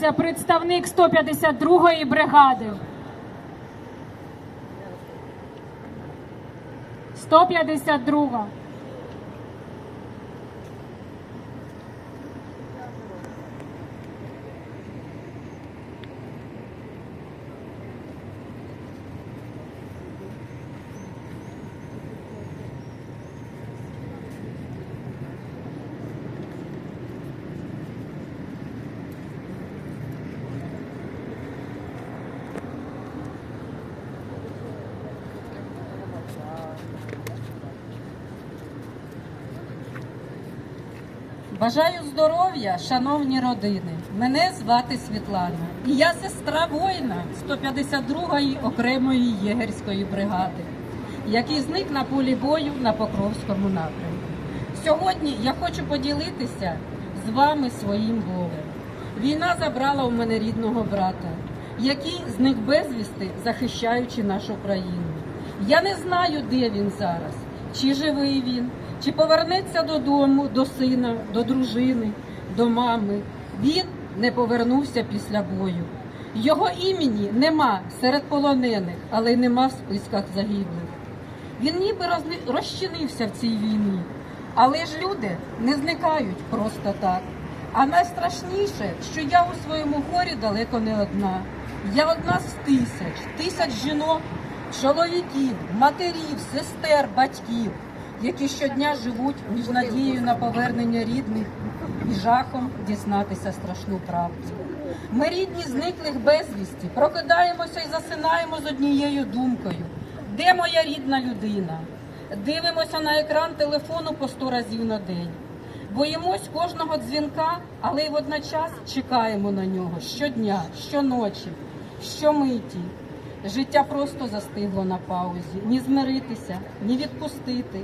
Це представник 152-ї бригади. 152. Бажаю здоров'я, шановні родини. Мене звати Світлана. І я сестра воїна 152-ї окремої єгерської бригади, який зник на полі бою на Покровському напрямку. Сьогодні я хочу поділитися з вами своїм болем. Війна забрала у мене рідного брата, який зник безвісти, захищаючи нашу країну. Я не знаю, де він зараз, чи живий він, чи повернеться додому, до сина, до дружини, до мами. Він не повернувся після бою. Його імені нема серед полонених, але й нема в списках загиблих. Він ніби розчинився в цій війні. Але ж люди не зникають просто так. А найстрашніше, що я у своєму горі далеко не одна. Я одна з тисяч, тисяч жінок, чоловіків, матерів, сестер, батьків, які щодня живуть між надією на повернення рідних і жахом дізнатися страшну правду. Ми рідні зниклих безвісті, прокидаємося і засинаємо з однією думкою. Де моя рідна людина? Дивимося на екран телефону по сто разів на день. Боїмось кожного дзвінка, але й водночас чекаємо на нього щодня, щоночі, щомиті. Життя просто застигло на паузі. Ні змиритися, ні відпустити.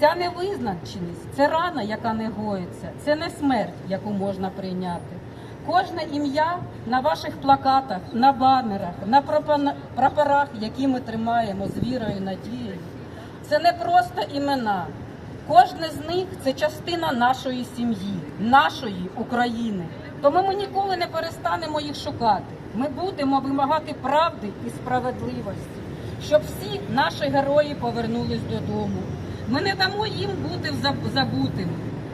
Ця невизначеність це рана, яка не гоїться, це не смерть, яку можна прийняти. Кожне ім'я на ваших плакатах, на банерах, на прапорах, які ми тримаємо з вірою надією, це не просто імена. Кожне з них це частина нашої сім'ї, нашої України. Тому ми ніколи не перестанемо їх шукати. Ми будемо вимагати правди і справедливості, щоб всі наші герої повернулись додому. Ми не дамо їм бути забутими.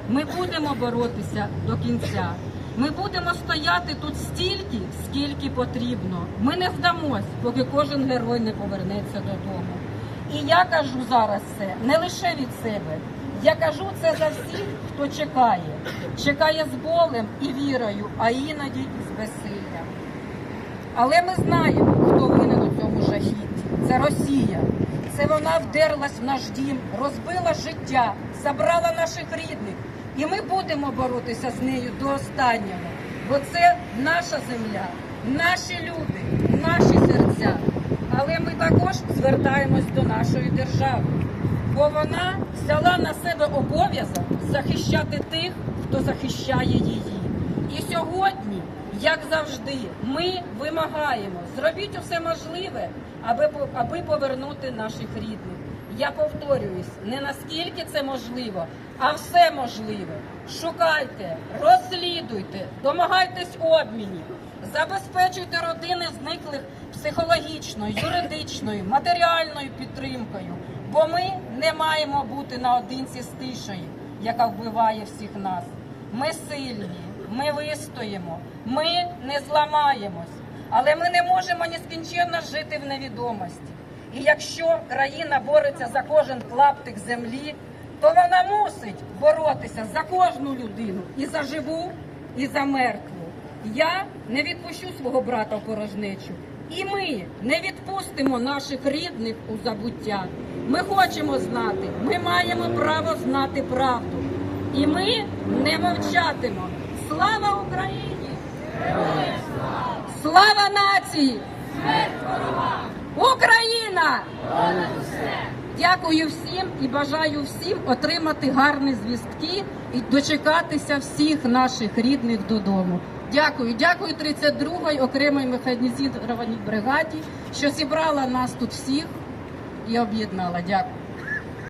Ми будемо боротися до кінця. Ми будемо стояти тут стільки, скільки потрібно. Ми не здамось, поки кожен герой не повернеться додому. І я кажу зараз це не лише від себе. Я кажу це за всіх, хто чекає. Чекає з болем і вірою, а іноді і з безсиллям. Але ми знаємо, хто винен у цьому жахітті. Це Росія. Це вона вдерлась в наш дім, розбила життя, забрала наших рідних. І ми будемо боротися з нею до останнього. Бо це наша земля, наші люди, наші серця. Але ми також звертаємось до нашої держави, бо вона взяла на себе обов'язок захищати тих, хто захищає її. І сьогодні, як завжди, ми вимагаємо зробіть усе можливе, аби, аби повернути наших рідних. Я повторююсь, не наскільки це можливо, а все можливе. Шукайте, розслідуйте, домагайтесь обмінів, забезпечуйте родини зниклих психологічною, юридичною, матеріальною підтримкою, бо ми не маємо бути наодинці з тишею, яка вбиває всіх нас. Ми сильні, ми вистоїмо, ми не зламаємось, але ми не можемо нескінченно жити в невідомості. І якщо країна бореться за кожен клаптик землі, то вона мусить боротися за кожну людину і за живу, і за мертву. Я не відпущу свого брата порожнечу. І ми не відпустимо наших рідних у забуття. Ми хочемо знати, ми маємо право знати правду. І ми не мовчатимо. Слава Україні! Слава нації! Україна! Дякую всім і бажаю всім отримати гарні звістки і дочекатися всіх наших рідних додому. Дякую, дякую 32-й окремій механізованій бригаді, що зібрала нас тут всіх і об'єднала. Дякую.